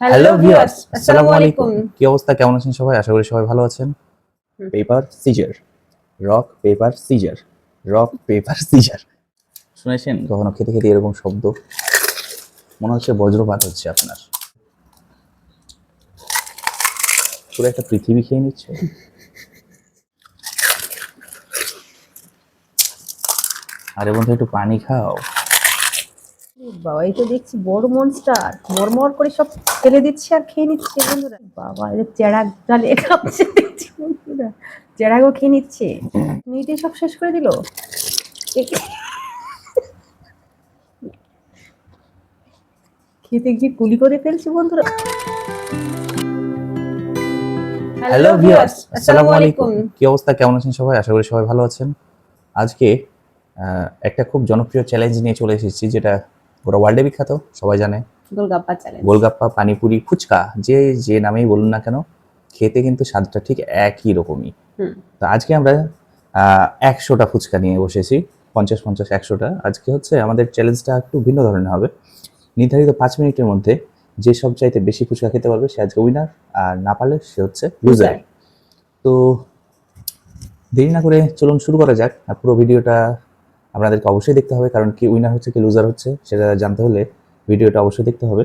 Hello viewers আসসালামু আলাইকুম কি অবস্থা? কেমন আছেন সবাই? আশা করি সবাই ভালো আছেন। Paper scissor rock paper scissor rock paper scissor শুনেছেন? কখনো খেতে খেতে এরকম শব্দ? মনে হচ্ছে বজ্রপাত হচ্ছে আপনার। পুরো একটা পৃথিবী খেয়ে নিচ্ছে। আরে বন্ধু একটু পানি খাও। বাবা এই তো দেখছি বড় মনস্টার মরমর করে সব ফেলে দিচ্ছে আর খেয়ে নিচ্ছে বন্ধুরা। বাবা এই চেড়াক ডালে খাচ্ছে দেখছি বন্ধুরা। চেড়াকও খেয়ে নিচ্ছে। মিনিটে সব শেষ করে দিল? খেতে গিয়ে কুলি করে ফেলছি বন্ধুরা। হ্যালো ভিউয়ার্স আসসালামু আলাইকুম। কি অবস্থা কেমন আছেন সবাই? আশা করি সবাই ভালো আছেন। আজকে আহ, একটা খুব জনপ্রিয় চ্যালেঞ্জ নিয়ে চলে এসেছি যেটা পুরো ওয়ার্ল্ডে বিখ্যাত সবাই জানে। গোলগাপ্পা চ্যালেঞ্জ গোলগাপ্পা পানিপুরি ফুচকা যে যে নামেই বলুন না কেন খেতে কিন্তু স্বাদটা ঠিক একই রকমই। তো আজকে আমরা একশোটা ফুচকা নিয়ে বসেছি পঞ্চাশ পঞ্চাশ একশোটা। আজকে হচ্ছে আমাদের চ্যালেঞ্জটা একটু ভিন্ন ধরনের হবে। নির্ধারিত পাঁচ মিনিটের মধ্যে যে সব চাইতে বেশি ফুচকা খেতে পারবে সে আজকে উইনার আর না পারলে সে হচ্ছে লুজার তো দেরি না করে চলুন শুরু করা যাক আর পুরো ভিডিওটা আপনাদেরকে অবশ্যই দেখতে হবে কারণ কি উইনার হচ্ছে কি লুজার হচ্ছে সেটা জানতে হলে ভিডিওটা অবশ্যই দেখতে হবে।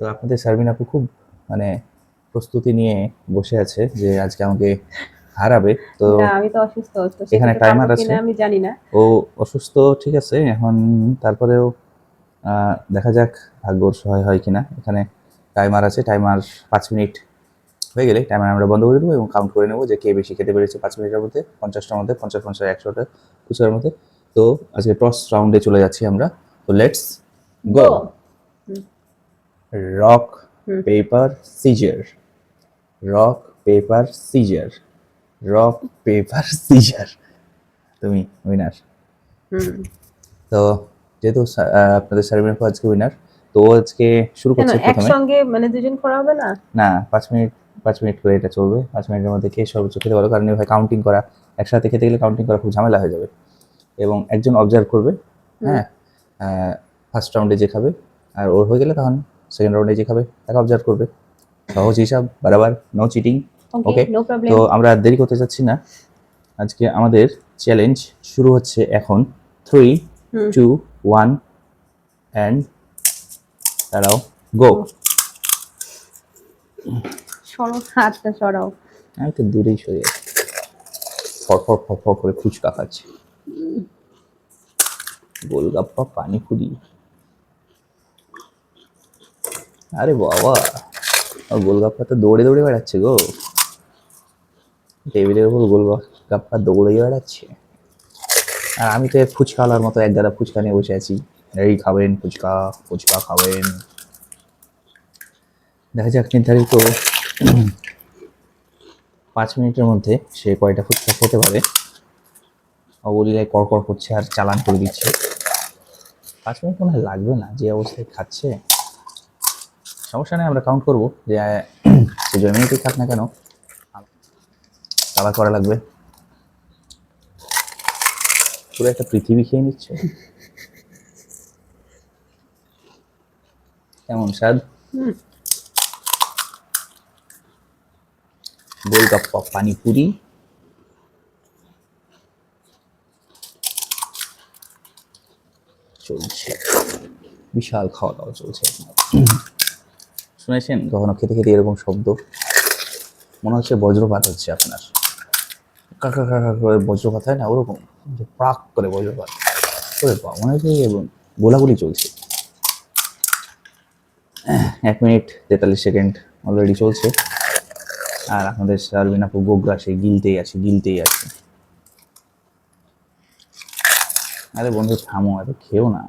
তো আপনাদের সার্বিন আপু খুব মানে প্রস্তুতি নিয়ে বসে আছে যে আজকে আমাকে হারাবে। তো না আমি তো অসুস্থ এখানে টাইমার আছে? আমি জানি না। ও অসুস্থ ঠিক আছে এখন তারপরেও দেখা যাক ভাগ্যর সহায় হয় কিনা। এখানে টাইমার আছে টাইমার পাঁচ মিনিট হয়ে গেলে টাইমার আমরা বন্ধ করে দেবো এবং কাউন্ট করে নেব যে কে বেশি খেতে পেরেছে পাঁচ মিনিটের মধ্যে পঞ্চাশটার মধ্যে পঞ্চাশ পঞ্চাশ একশোটা ফুচকার মধ্যে। তো আজকে টস রাউন্ডে চলে যাচ্ছি আমরা। তো let's go rock paper scissor rock paper scissor rock paper scissor তুমি উইনার হুম। তো যেহেতু আপনাদের সার্ভিং আজকে উইনার তো আজকে শুরু করছে প্রথমে। একসঙ্গে মানে দুজন করা হবে না? না পাঁচ মিনিট পাঁচ মিনিট করে এটা চলবে। পাঁচ মিনিটের মধ্যে কে সর্বোচ্চ খেতে পারো কারণ এভাবে কাউন্টিং করা একসাথে খেতে গেলে কাউন্টিং করা খুব ঝামেলা হয়ে যাবে। এবং একজন অবজার্ভ করবে হ্যাঁ? ফার্স্ট রাউন্ডে যে খাবে আর ওর হয়ে গেলে তখন সেকেন্ড রাউন্ডে যে খাবে তাকে অবজার্ভ করবে। সহজ হিসাব বারাবার নো চিটিং ওকে তো আমরা দেরি করতে চাচ্ছি না। আজকে আমাদের চ্যালেঞ্জ শুরু হচ্ছে এখন। থ্রি টু ওয়ান অ্যান্ড দাঁড়াও গো সরো হাতটা সরাও। আমি তো দূরেই সরে ফর ফর ফর করে ফুচকা খাচ্ছে। গোলগাপ্পা পানিপুরি। আরে বাবা গোলগাপ্পা তো দৌড়ে দৌড়ে বেড়াচ্ছে গো। টেবিলের উপর গোলগাপ্পা দৌড়ে বেড়াচ্ছে। আর আমি তো ফুচকাওয়ালার মতো এক গাদা ফুচকা নিয়ে বসে আছি। এই খাবেন ফুচকা ফুচকা খাবেন। দেখা যাক, নির্ধারিত পাঁচ মিনিটের মধ্যে সে কয়টা ফুচকা খেতে পারে। অবলীলায় কড়কড় করছে আর চালান করে দিচ্ছে। পাঁচ মিনিট মনে হয় লাগবে না যে অবস্থায় খাচ্ছে। সমস্যা নেই আমরা কাউন্ট করব যে সে জয় মিনিটই খাক না কেন আবার করা লাগবে। পুরো একটা পৃথিবী খেয়ে নিচ্ছে। কেমন স্বাদ। গোলগাপ্পা পানিপুরি চলছে বিশাল খাওয়া দাওয়া চলছে। শুনেছেন? কখনো খেতে খেতে এরকম শব্দ? মনে হচ্ছে বজ্রপাত হচ্ছে আপনার। কাকা কাকা করে বজ্রপাত হয় না? ওরকম যে প্রাক করে বজ্রপাত। মনে হচ্ছে এবং গোলাগুলি চলছে। এক মিনিট তেতাল্লিশ সেকেন্ড অলরেডি চলছে। আর আমাদের সার্বিন আপু গোগ্রা সে গিলতেই আছে গিলতেই আছে। আরে বন্ধু থামো এত খেও না।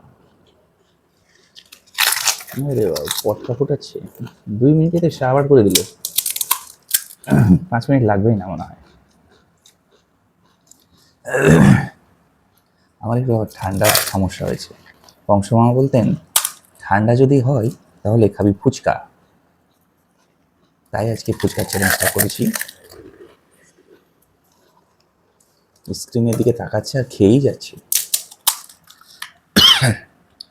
আরে বাবা, পটকা ফুটাচ্ছে? দুই মিনিটে তো সাবার করে দিল। পাঁচ মিনিট লাগবেই না মনে হয়। আমার একটু ঠান্ডার সমস্যা হয়েছে। বংশ মামা বলতেন, ঠান্ডা যদি হয়, তাহলে খাবি ফুচকা। তাই আজকে ফুচকার চ্যালেঞ্জটা করেছি। স্ক্রিনের দিকে তাকাচ্ছে আর খেয়েই যাচ্ছে।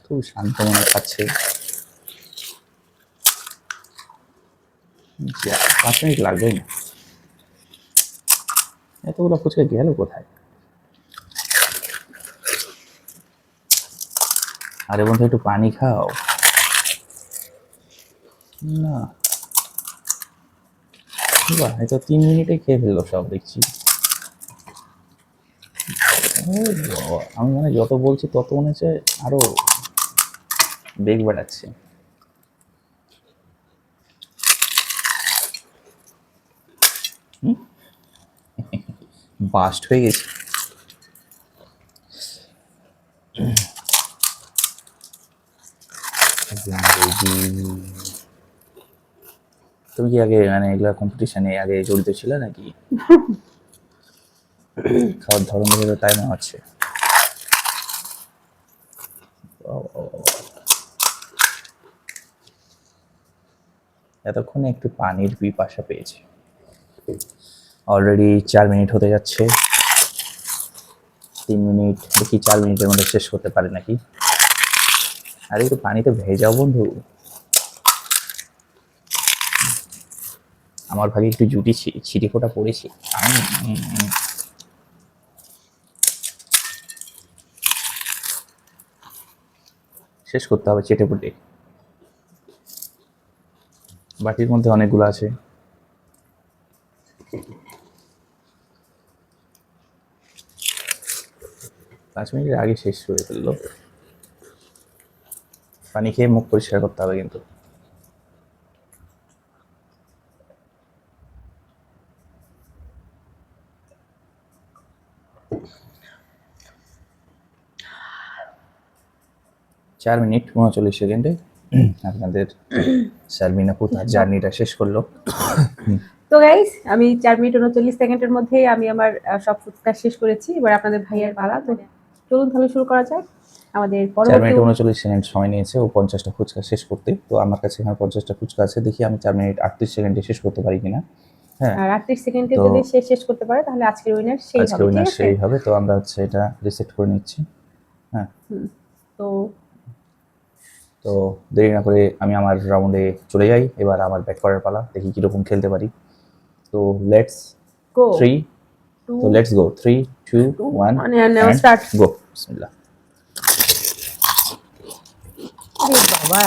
খুব শান্ত মনে খাচ্ছে পাঁচ মিনিট লাগবেই না। এতগুলো ফুচকা গেল কোথায়? আরে বন্ধু, একটু পানি খাও। না। বাহ তো তিন মিনিটে খেয়ে ফেলল সব, দেখছি। আমি মানে যত বলছি তত মনে হচ্ছে আরও বেগ বাড়াচ্ছে। বাস্ট হয়ে গেছে। তুমি কি আগে মানে এগুলা কম্পিটিশনে আগে জড়িত ছিলে নাকি? খাওয়ার ধরন তাই মনে হচ্ছে। এতক্ষণে একটু পানির পিপাসা পেয়েছে। অলরেডি চার মিনিট হতে যাচ্ছে। তিন মিনিট দেখি চার মিনিটের মধ্যে শেষ করতে পারে নাকি? আরে, একটু পানিতে ভেজাও বন্ধু। আমার ভাগে একটু জুটি ছিটে ফোটা পড়েছে। শেষ করতে হবে চেটে পুটে বাটির মধ্যে অনেকগুলো আছে। পাঁচ মিনিটের আগে শেষ করে ফেলল। পানি খেয়ে মুখ পরিষ্কার করতে হবে কিন্তু। চার মিনিট উনচল্লিশ সেকেন্ডে। আপনাদের শারমিন আপু তার জার্নিটা শেষ করল। তো গাইস আমি চার মিনিট উনচল্লিশ সেকেন্ডের মধ্যে আমি আমার সব ফুচকা শেষ করেছি। এবার আপনাদের ভাইয়ের পালা। তো চলুন তাহলে শুরু করা যাক। আমাদের চার মিনিট উনচল্লিশ সেকেন্ড সময় নিয়েছে ও পঞ্চাশটা ফুচকা শেষ করতে। তো আমার কাছে এখানে পঞ্চাশটা ফুচকা আছে। দেখি আমি চার মিনিট আটত্রিশ সেকেন্ডে শেষ করতে পারি কিনা। হ্যাঁ। আর আটত্রিশ সেকেন্ডে যদি সে শেষ করতে পারে তাহলে আজকের উইনার সেই হবে ঠিক উইনার সেই হবে। তো আমরা হচ্ছে এটা রিসেট করে নিচ্ছি। হ্যাঁ। তো তো দেরি না করে আমি আমার রাউন্ডে চলে যাই। এবার আমার ব্যাক করার পালা। দেখি কীরকম খেলতে পারি। তো লেটস গো থ্রি তো let's go three two one start go বিসমিল্লাহ আরে বাবা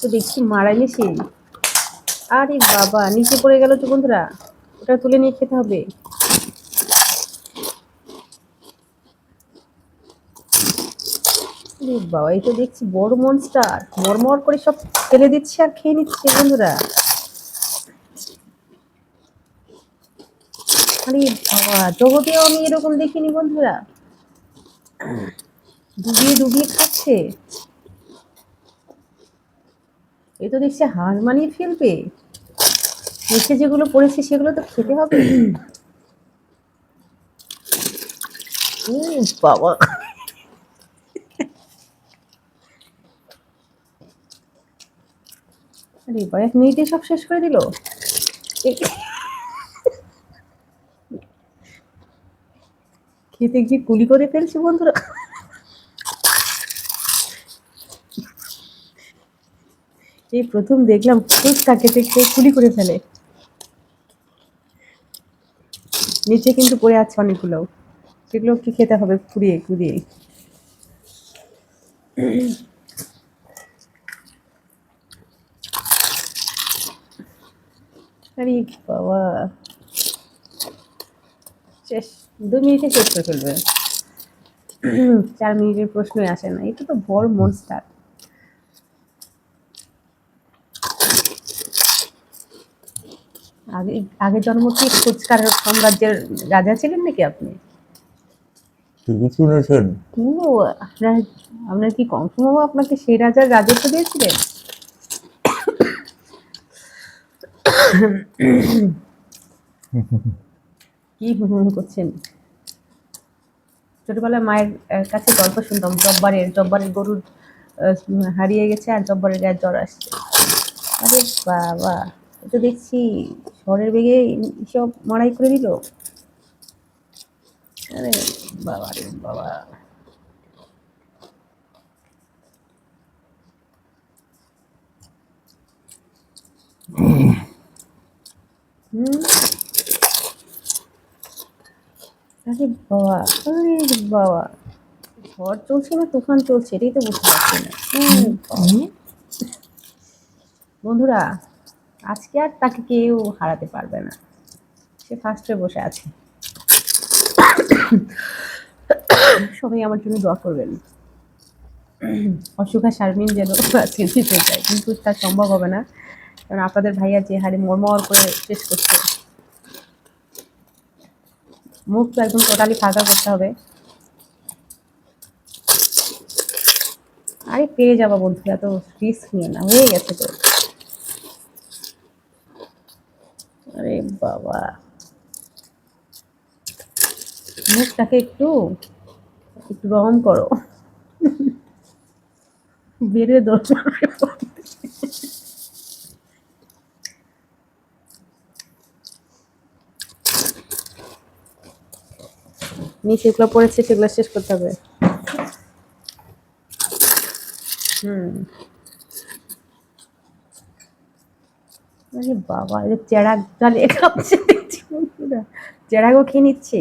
তো দেখছি মারাইলে সেই আরে বাবা নিচে পড়ে গেল তো বন্ধুরা। ওটা তুলে নিয়ে খেতে হবে। বাবা এই তো দেখছি বড় মনস্টার মরমর করে সব ফেলে দিচ্ছে আর খেয়ে নিচ্ছে বন্ধুরা। আরে বাবা জগতেও আমি এরকম দেখিনি বন্ধুরা। ডুবিয়ে ডুবিয়ে খাচ্ছে। এ তো দেখছি হার মানিয়ে ফেলবে। নিচে যেগুলো পড়েছে, সেগুলো তো খেতে হবে। বাবা। আরে এক মিনিটে সব শেষ করে দিল? খেতে গিয়ে কুলি করে ফেলছি বন্ধুরা। এই প্রথম দেখলাম ফুচকা খেতে খেয়ে কুলি করে ফেলে। নিচে কিন্তু পড়ে আছে অনেকগুলো। সেগুলো কি খেতে হবে কুড়িয়ে কুড়িয়ে আরে বাবা। শেষ দু মিনিটে শেষ করে ফেলবে। চার মিনিটের প্রশ্নই আসে না। এটা তো বড় মনস্টার আগে আগে জন্ম কি ফুচকার সাম্রাজ্যের রাজা ছিলেন নাকি আপনি? শুনেছেন। ও আপনার আপনার কি কংসমবাবু আপনাকে সেই রাজার রাজত্ব দিয়েছিলেন? কি করছেন? ছোটবেলায় মায়ের কাছে গল্প শুনতাম, জব্বারের জব্বারের গরুর হারিয়ে গেছে আর জব্বারের গায়ে জ্বর আসছে। আরে বাবা তো দেখছি ঝড়ের বেগে সব মারাই করে দিল। আরে বাবা রে বাবা। হুম? আরে বাবা আরে বাবা। ঝড় চলছে না তুফান চলছে এটাই তো বুঝতে পারছি না। বন্ধুরা আজকে আর তাকে কেউ হারাতে পারবে না। সে ফার্স্টে বসে আছে। সবাই আমার জন্য দোয়া করবেন। অসুখা শারমিন যেন আজকে জিতে যায় কিন্তু তা সম্ভব হবে না। কারণ আপনাদের ভাইয়া যে হারে মরমর করে শেষ করছে। মুখ তো একদম টোটালি ফাঁকা করতে হবে। আরে পেয়ে যাব বন্ধুরা, তো রিস্ক নিয়ে না, হয়ে গেছে তো। আরে বাবা। মুখটাকে একটু একটু রং করো। বেড়ে দরকার নিচে যেগুলো পড়েছে, সেগুলো শেষ করতে হবে। বাবা জ্বালিয়ে খাচ্ছে খেয়ে নিচ্ছে।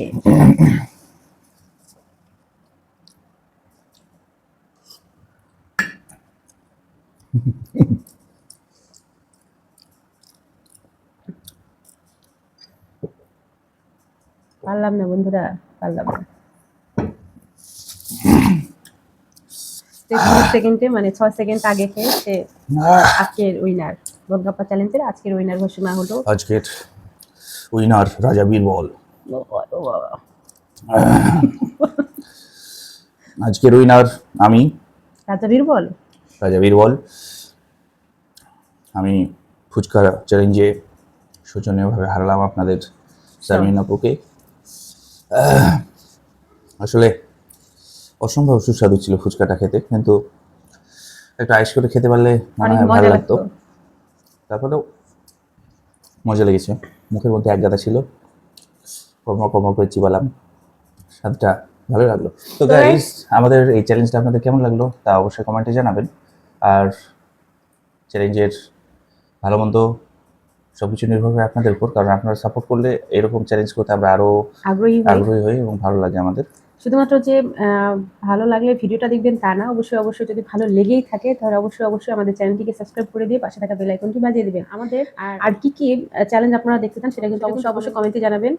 পারলাম না বন্ধুরা। পারলাম না সেকেন্ডে মানে ছয় সেকেন্ড আগে খেয়ে সে আজকের উইনার গোলগাপ্পা চ্যালেঞ্জের আজকের উইনার ঘোষণা হলো। আজকের উইনার রাজা বীরবল। আজকের উইনার আমি। রাজা বীরবল? রাজা বীরবল। আমি ফুচকা চ্যালেঞ্জে শোচনীয়ভাবে হারালাম আপনাদের শারমিন আপুকে আসলে অসম্ভব সুস্বাদু ছিল ফুচকাটা খেতে কিন্তু একটু আইস করে খেতে পারলে মনে হয় ভালো লাগতো। তারপরেও মজা লেগেছে। মুখের মধ্যে এক গাদা ছিল। কমর কমর করে চিবালাম। স্বাদটা ভালো লাগল। তো তো গাইস আমাদের এই চ্যালেঞ্জটা আপনাদের কেমন লাগল তা অবশ্যই কমেন্টে জানাবেন। আর চ্যালেঞ্জের ভালো মন্দ সব কিছু নির্ভর করে আপনাদের উপর কারণ আপনারা সাপোর্ট করলে এরকম চ্যালেঞ্জ করতে আমরা আরও আগ্রহী হই এবং ভালো লাগে আমাদের। শুধুমাত্র যে আহ, ভালো লাগলে ভিডিওটা দেখবেন তা না অবশ্যই অবশ্যই যদি ভালো লেগেই থাকে তাহলে অবশ্যই অবশ্যই আমাদের চ্যানেলটিকে সাবস্ক্রাইব করে দিয়ে পাশে থাকা বেল আইকনটি বাজিয়ে দিবেন। আমাদের আর- আর কি কি চ্যালেঞ্জ আপনারা দেখতে চান সেটা কিন্তু অবশ্যই অবশ্যই কমেন্টে জানাবেন।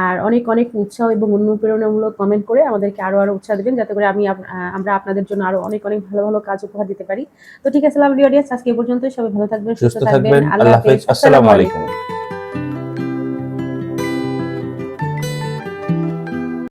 আর অনেক অনেক উৎসাহ এবং অনুপ্রেরণামূলক কমেন্ট করে আমাদেরকে আরও আরও উৎসাহ দেবেন যাতে করে আমি আমরা আপনাদের জন্য আরও অনেক অনেক ভালো ভালো কাজ উপহার দিতে পারি। তো ঠিক আছে লাভলি অডিয়েন্স আজকে এই পর্যন্তই। সবাই ভালো থাকবেন সুস্থ থাকবেন। আল্লাহ হাফেজ। আসসালামু আলাইকুম।